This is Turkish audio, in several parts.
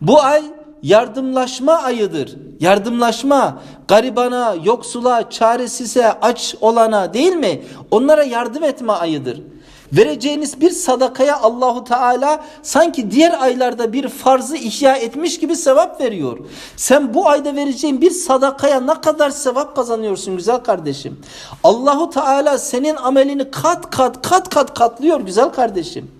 Bu ay yardımlaşma ayıdır. Yardımlaşma, garibana, yoksula, çaresize, aç olana değil mi? Onlara yardım etme ayıdır. Vereceğiniz bir sadakaya Allahu Teala sanki diğer aylarda bir farzı ihya etmiş gibi sevap veriyor. Sen bu ayda vereceğin bir sadakaya ne kadar sevap kazanıyorsun güzel kardeşim. Allahu Teala senin amelini kat kat kat kat katlıyor güzel kardeşim.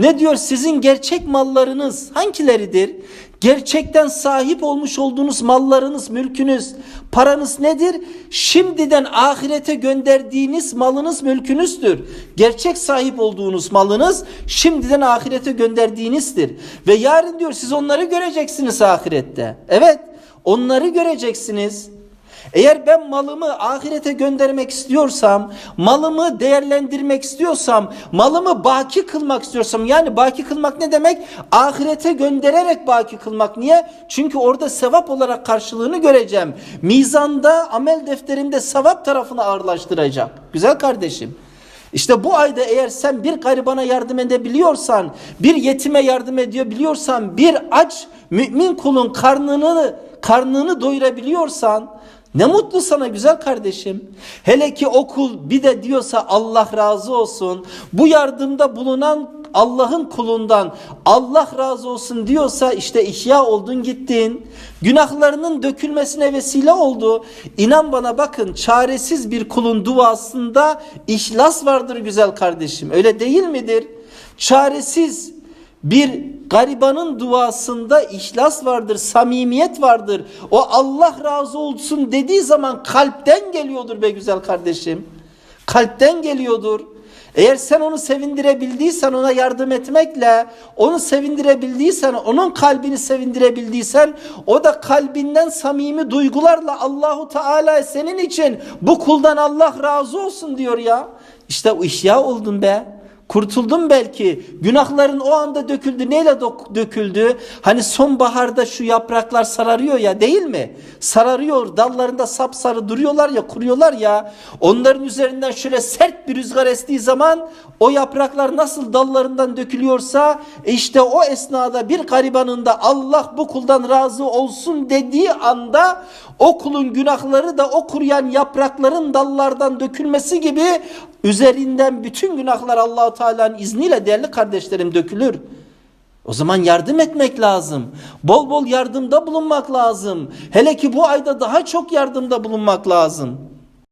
Ne diyor sizin gerçek mallarınız hangileridir? Gerçekten sahip olmuş olduğunuz mallarınız, mülkünüz, paranız nedir? Şimdiden ahirete gönderdiğiniz malınız, mülkünüzdür. Gerçek sahip olduğunuz malınız şimdiden ahirete gönderdiğinizdir. Ve yarın diyor siz onları göreceksiniz ahirette. Evet, onları göreceksiniz. Eğer ben malımı ahirete göndermek istiyorsam, malımı değerlendirmek istiyorsam, malımı baki kılmak istiyorsam, yani baki kılmak ne demek? Ahirete göndererek baki kılmak. Niye? Çünkü orada sevap olarak karşılığını göreceğim. Mizanda, amel defterimde sevap tarafını ağırlaştıracak. Güzel kardeşim. İşte bu ayda eğer sen bir garibana yardım edebiliyorsan, bir yetime yardım ediyor biliyorsan, bir aç mümin kulun karnını karnını doyurabiliyorsan ne mutlu sana güzel kardeşim. Hele ki okul bir de diyorsa Allah razı olsun. Bu yardımda bulunan Allah'ın kulundan Allah razı olsun diyorsa işte ihya oldun gittin. Günahlarının dökülmesine vesile oldu. İnan bana bakın çaresiz bir kulun duasında ihlas vardır güzel kardeşim. Öyle değil midir? Çaresiz bir garibanın duasında ihlas vardır, samimiyet vardır. O Allah razı olsun dediği zaman kalpten geliyordur be güzel kardeşim. Kalpten geliyordur. Eğer sen onu sevindirebildiysen ona yardım etmekle, onu sevindirebildiysen, onun kalbini sevindirebildiysen, o da kalbinden samimi duygularla Allahu Teala senin için bu kuldan Allah razı olsun diyor ya. İşte ihya oldun be. Kurtuldun belki. Günahların o anda döküldü. Neyle döküldü? Hani sonbaharda şu yapraklar sararıyor ya değil mi? Sararıyor. Dallarında sapsarı duruyorlar ya, kuruyorlar ya. Onların üzerinden şöyle sert bir rüzgar estiği zaman o yapraklar nasıl dallarından dökülüyorsa işte o esnada bir garibanın da Allah bu kuldan razı olsun dediği anda o kulun günahları da o kuruyan yaprakların dallardan dökülmesi gibi üzerinden bütün günahlar Allahu Teala'nın izniyle değerli kardeşlerim dökülür. O zaman yardım etmek lazım. Bol bol yardımda bulunmak lazım. Hele ki bu ayda daha çok yardımda bulunmak lazım.